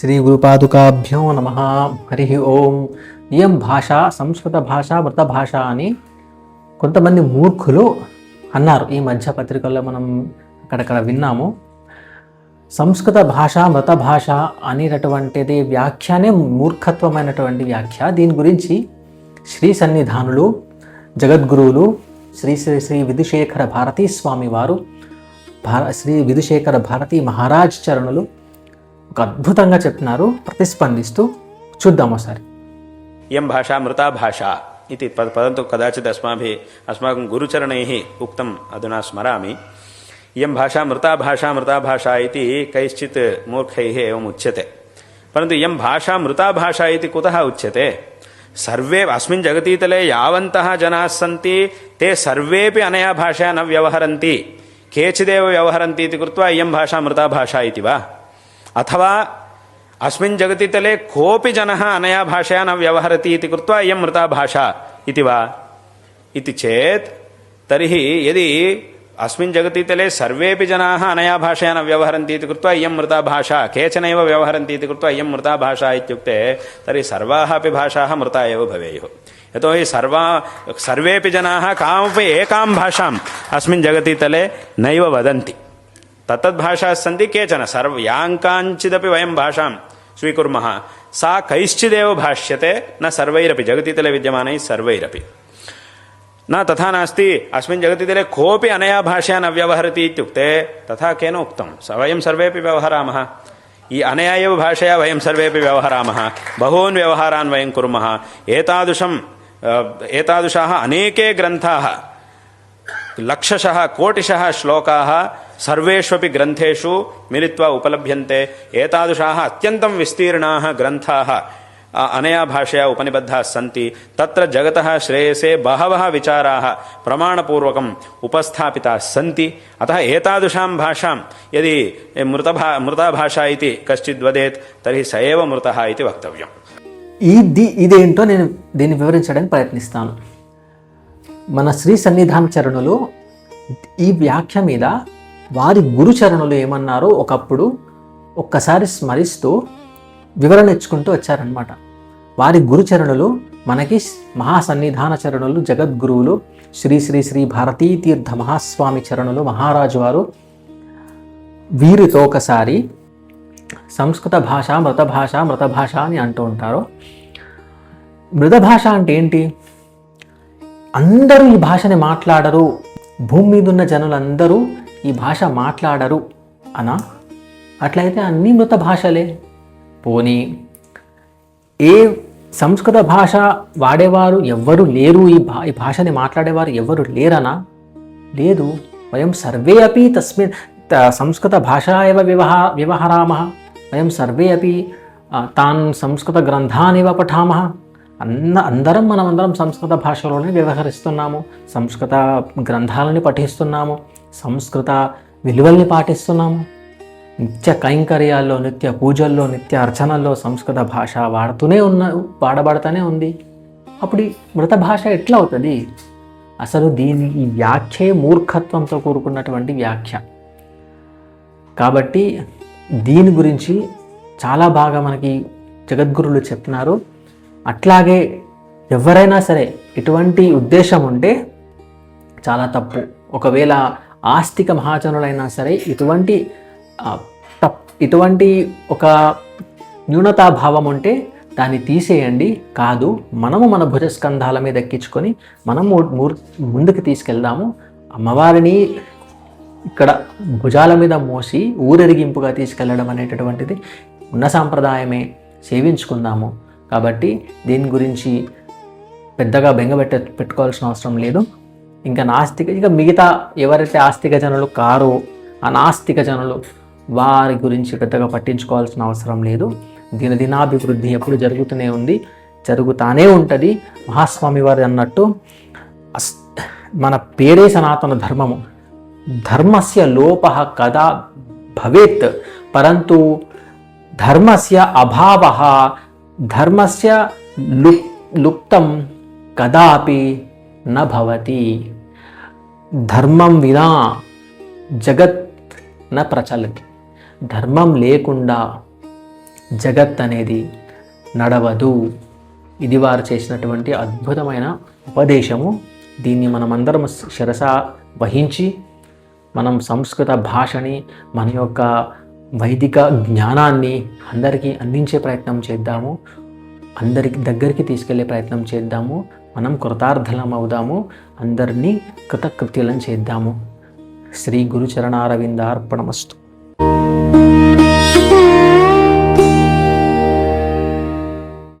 శ్రీ గురుపాదుకాభ్యో నమ. హరి ఓం. ఇయం భాష సంస్కృత భాష మృత భాష అని కొంతమంది మూర్ఖులు అన్నారు. ఈ మధ్య పత్రికల్లో మనం అక్కడక్కడ విన్నాము. సంస్కృత భాష మృత భాష అనేటటువంటిది వ్యాఖ్యానే మూర్ఖత్వమైనటువంటి వ్యాఖ్య. దీని గురించి శ్రీ సన్నిధానులు జగద్గురువులు శ్రీ శ్రీ శ్రీ విధుశేఖర భారతీ స్వామి వారు భార శ్రీ విధుశేఖర భారతీ మహారాజ్ చరణులు ఒక అద్భుతంగా చెప్తున్నారు ప్రతిస్పందిస్తూ చూద్దాం ఒకసారి ఎం భాషా మృతా భాష ఇది పద పదంతో కదాచిత్ అస్మాభి అస్మాకం గురుచరణై ఉక్తం అధునా స్మరామి ఇయం భాషా మృతా భాషా మృతా భాషా ఇది కైశ్చిత్ మూర్ఖై ఏం ఉచ్యతే పరంతు ఇయం భాషా మృతా భాషా ఇది కుతః ఉచ్యతే సర్వే అస్మిన్ జగతీతలే యావంతః జనాః సంతి తే సర్వేపి అనయా భాషయా న వ్యవహరంతి కేచిదేవ వ్యవహరంతి ఇది కృత్వా ఇయం భాషా మృతా భాషా ఇది వా अथवा अस्मिन् जगतितले कोऽपि जनः अनया भाषया न व्यवहरति इति कृत्वा इयं मृता भाषा इति वा? इति चेत् तर्हि यदि अस्मिन् जगतितले सर्वेपि जनाः अनया भाषया न व्यवहरन्ति इति कृत्वा इयं मृता भाषा केचनैव व्यवहरन्ति इति कृत्वा इयं मृता भाषा इत्युक्ते तर्हि सर्वाः अपि भाषाः मृता एव भवेयुः। यतोहि सर्वा सर्वेपि जनाः कामपि एकां भाषाम् अस्मिन् जगतितले नैव वदन्ति। तत्तद्भाषाः सन्ति केचन सर्व याङ्काञ्चिदपि वयं भाषां स्वीकुर्मः। सा कैश्चिदेव भाष्यते, न सर्वैरपि, जगतितले विद्यमानैः सर्वैरपि। न, तथा नास्ति, अस्मिन् जगतितले कोऽपि अनया भाषया न व्यवहरति इत्युक्ते, तथा केन उक्तं? वयं सर्वेपि व्यवहरामः। ई अनया एव भाषया वयं सर्वेपि व्यवहरामः बहून् व्यवहारान् वयं कुर्मः एतादृशं एतादृशाः अनेके ग्रन्थाः लक्षशः कोटिशः సర్వేష్వపి గ్రంథేషు మిలిత్వా ఉపలభ్యంతే. ఏతాదృశా అత్యంతం విస్తీర్ణా గ్రంథా. అనయా భాషయా ఉపనిబద్ధా సంతి. తత్ర జగత శ్రేయసే బహవ విచారా. ప్రమాణపూర్వకం ఉపస్థాపితా సంతి. అత ఏతాదృశాం భాషాం. యది మృతభా మృతభాష ఇది కశ్చిద్ వదేత్ స ఏ మృత ఇది వక్తవ్యం. ఇది ఇదేంటో నేను దీన్ని వివరించడానికి ప్రయత్నిస్తాను. మన శ్రీ సన్నిధాన చరణులు ఈ వ్యాఖ్య మీద వారి గురుచరణులు ఏమన్నారో ఒకప్పుడు ఒక్కసారి స్మరిస్తూ వివరణ ఇచ్చుకుంటూ వచ్చారనమాట వారి గురుచరణులు మనకి మహాసన్నిధాన చరణులు జగద్గురువులు శ్రీ శ్రీ శ్రీ భారతీ తీర్థ మహాస్వామి చరణులు మహారాజు వారు వీరితో ఒకసారి సంస్కృత భాష మృత భాష మృత భాష అని అంటూ ఉంటారు. మృత భాష అంటే ఏంటి? అందరూ ఈ భాషని మాట్లాడరు. భూమి మీద ఉన్న జనులందరూ ఈ భాష మాట్లాడరు అనా? అట్లయితే అన్నీ మృత భాషలే. పోనీ ఏ సంస్కృత భాష వాడేవారు ఎవ్వరు లేరు? ఈ భా ఈ భాషని మాట్లాడేవారు ఎవరు లేరనా? లేదు. వయం సర్వే అపి తస్మిన్ సంస్కృత భాషా ఎవ వ్యవహా వ్యవహరామः వయం సర్వే అపి తాన్ సంస్కృత గ్రంథానివ పఠామः. అన్న అందరం మనమందరం సంస్కృత భాషలోనే వ్యవహరిస్తున్నాము. సంస్కృత గ్రంథాలని పఠిస్తున్నాము. సంస్కృత విలువల్ని పాటిస్తున్నాము. నిత్య కైంకర్యాల్లో నిత్య పూజల్లో నిత్య అర్చనల్లో సంస్కృత భాష వాడుతూనే ఉన్న వాడబడుతూనే ఉంది. అప్పుడు మృత భాష ఎట్లా అవుతుంది? అసలు దీని ఈ వ్యాఖ్యే మూర్ఖత్వంతో కూడుకున్నటువంటి వ్యాఖ్య. కాబట్టి దీని గురించి చాలా బాగా మనకి జగద్గురులు చెప్తున్నారు. అట్లాగే ఎవరైనా సరే ఇటువంటి ఉద్దేశం ఉంటే చాలా తప్పు. ఒకవేళ ఆస్తిక మహాజనులైనా సరే ఇటువంటి తప్ ఇటువంటి ఒక న్యూనతాభావం ఉంటే దాన్ని తీసేయండి. కాదు మనము మన భుజస్కంధాల మీద ఎక్కించుకొని మనము ముందుకు తీసుకెళ్దాము. అమ్మవారిని ఇక్కడ భుజాల మీద మోసి ఊరెరిగింపుగా తీసుకెళ్ళడం అనేటటువంటిది ఉన్న సాంప్రదాయమే. సేవించుకుందాము. కాబట్టి దీని గురించి పెద్దగా బెంగపెట్ట పెట్టుకోవాల్సిన అవసరం లేదు. ఇంకా నాస్తిక ఇక మిగతా ఎవరైతే ఆస్తిక జనులు కారో ఆ నాస్తిక జనులు వారి గురించి పెద్దగా పట్టించుకోవాల్సిన అవసరం లేదు. దినదినాభివృద్ధి ఎప్పుడు జరుగుతూనే ఉంది జరుగుతానే ఉంటుంది. మహాస్వామి వారి అన్నట్టు అస్ మన పేరే సనాతన ధర్మము. ధర్మస్య లోప కదా భవేత్. పరంతు ధర్మస్య అభావ. ధర్మస్య లుప్ లుప్తం కదాపి నభవతి ధర్మం వినా జగత్ న ప్రచలతి. ధర్మం లేకుండా జగత్ అనేది నడవదు. ఇది వారు చేసినటువంటి అద్భుతమైన ఉపదేశము. దీన్ని మనమందరం శిరస వహించి మనం సంస్కృత భాషని మన యొక్క వైదిక జ్ఞానాన్ని అందరికీ అందించే ప్రయత్నం చేద్దాము. అందరికి దగ్గరికి తీసుకెళ్ళే ప్రయత్నం చేద్దాము. మనం కృతార్థలం అవుదాము అందరినీ కృతకృత్యులను చేద్దాము. శ్రీ గురుచరణారవిందార్పణమస్తు.